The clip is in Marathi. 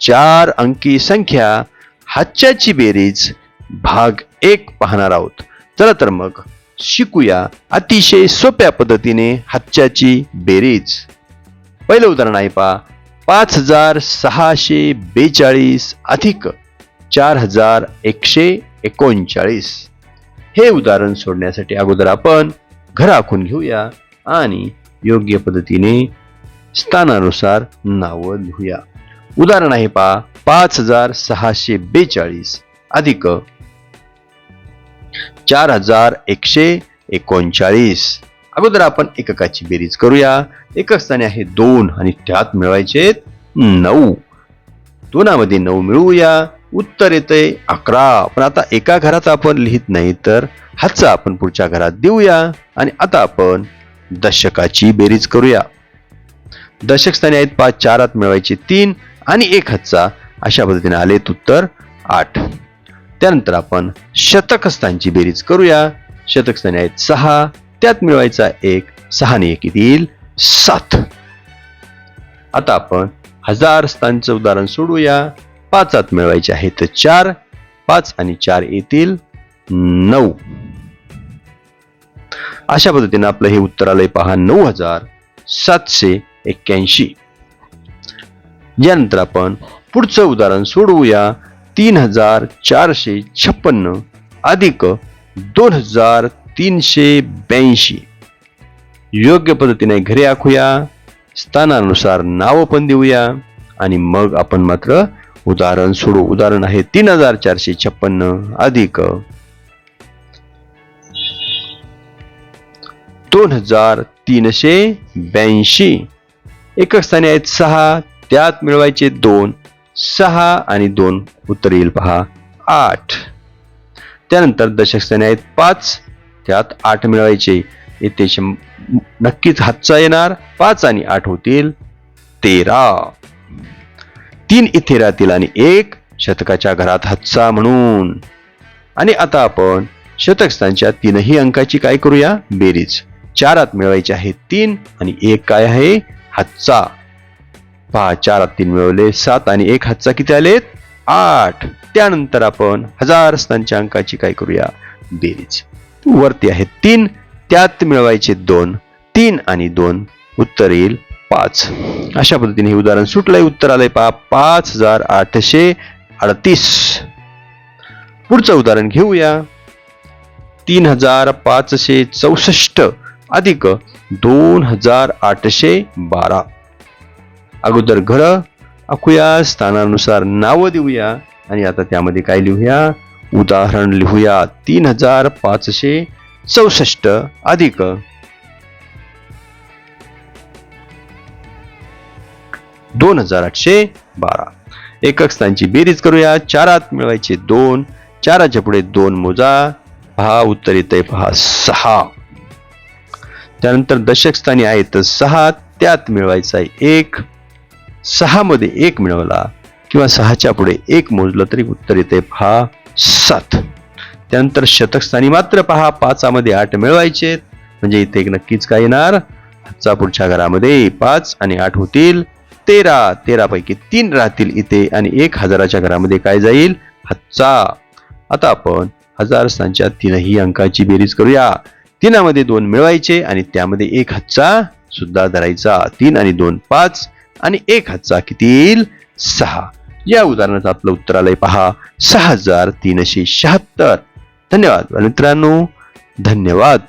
चार अंकी संख्या हाच्याची बेरीज भाग एक पाहणार आहोत. चला तर मग शिकूया अतिशय सोप्या पद्धतीने हाच्याची बेरीज. पहिलं उदाहरण आहे पहा. पाच हजार सहाशे बेचाळीस अधिक चार हजार एकशे एकोणचाळीस. हे उदाहरण सोडण्यासाठी अगोदर आपण घर आखून घेऊया आणि योग्य पद्धतीने स्थानानुसार नावं लिहूया. उदाहरण आहे पहा पाच हजार सहाशे बेचाळीस अधिक चार हजार एकशे एकोणचाळीस. अगोदर आपण एककाची बेरीज करूया. एकक स्थानी आहे दोन आणि त्यात मिळवायचे नऊ. दोनामध्ये नऊ मिळवूया. उत्तर येते अकरा. पण आता एका घरात आपण लिहित नाही तर हातचा आपण पुढच्या घरात देऊया. आणि आता आपण दशकाची बेरीज करूया. दशक स्थानी आहेत पाच चारात मिळवायचे तीन. आणि एक हातचा अशा पद्धतीने आलेत उत्तर आठ. त्यानंतर आपण शतकस्थांची बेरीज करूया. शतकस्थाने आहेत सहा. त्यात मिळवायचा एक सहाने एक येईल सात. आता आपण हजार स्थानचं उदाहरण सोडूया. पाचात मिळवायचे आहेत चार. पाच आणि चार येतील नऊ. अशा पद्धतीने आपलं हे उत्तर आलंय पहा नऊ हजार सातशे एक्क्याऐंशी. यानंतर आपण पुढचं उदाहरण सोडवूया. तीन हजार चारशे छप्पन्न अधिक दोन हजार तीनशे ब्याऐंशी. योग्य पद्धतीने घरे आखूया. स्थानानुसार नावं पण देऊया. आणि मग आपण मात्र उदाहरण सोडू उदाहरण आहे तीन हजार चारशे छप्पन्न अधिक दोन हजार तीनशे ब्याऐंशी. एकक स्थानी आहेत सहा त्यात मिळवायचे दोन सहा आणि दोन उत्तर येईल पहा आठ. त्यानंतर दशकस्थाने आहेत पाच त्यात आठ मिळवायचे. येथे नक्कीच हातचा येणार पाच आणि आठ होतील तेरा. तीन इथे राहतील आणि एक शतकाच्या घरात हातचा म्हणून. आणि आता आपण शतकस्थानच्या तीनही अंकाची काय करूया? बेरीज. चारात मिळवायचे आहे तीन आणि एक काय आहे? हातचा. पहा चार तीन मिळवले. सात आणि एक हातचा किती आले आठ. त्यानंतर आपण हजार स्थानच्या अंकाची काय करूया? बेरीज. वरती आहे तीन त्यात मिळवायचे दोन. तीन आणि दोन उत्तर येईल पाच. अशा पद्धतीने हे उदाहरण सुटलंय. उत्तर आलंय पहा पाच हजार आठशे अडतीस. पुढचं उदाहरण घेऊया. तीन हजार पाचशे चौसष्ट अधिक दोन हजार आठशे बारा. अगोदर घरं आखूया स्थानानुसार नावं देऊया आणि आता त्यामध्ये काय लिहूया? उदाहरण लिहूया तीन हजार पाचशे चौसष्ट अधिक. दोन हजार आठशे बारा. एकक स्थानची बेरीज करूया चारात मिळवायचे दोन चाराच्या पुढे दोन मोजा. पहा उत्तर येते पहा सहा. त्यानंतर दशक स्थानी आहेत सहा त्यात मिळवायचा आहे एक. सहामध्ये एक मिळवला किंवा सहाच्या पुढे एक मोजलं तरी उत्तर येते पहा सात. त्यानंतर शतकस्थानी मात्र पहा पाचामध्ये आठ मिळवायचे. म्हणजे इथे एक नक्कीच काय येणार? हातचा पुढच्या घरामध्ये पाच आणि आठ होतील तेरा. तेरा पैकी तीन राहतील इथे आणि एक हजाराच्या घरामध्ये काय जाईल? हातचा आता आपण हजार स्थानच्या तीनही अंकाची बेरीज करूया. तीनामध्ये दोन मिळवायचे आणि त्यामध्ये एक हातचा सुद्धा धरायचा. तीन आणि दोन पाच. आणि एक हातचा किती येईल सहा. या उदाहरणाचं आपलं उत्तर आलंय पहा सहा हजार तीनशे शहात्तर. धन्यवाद. मित्रांनो धन्यवाद.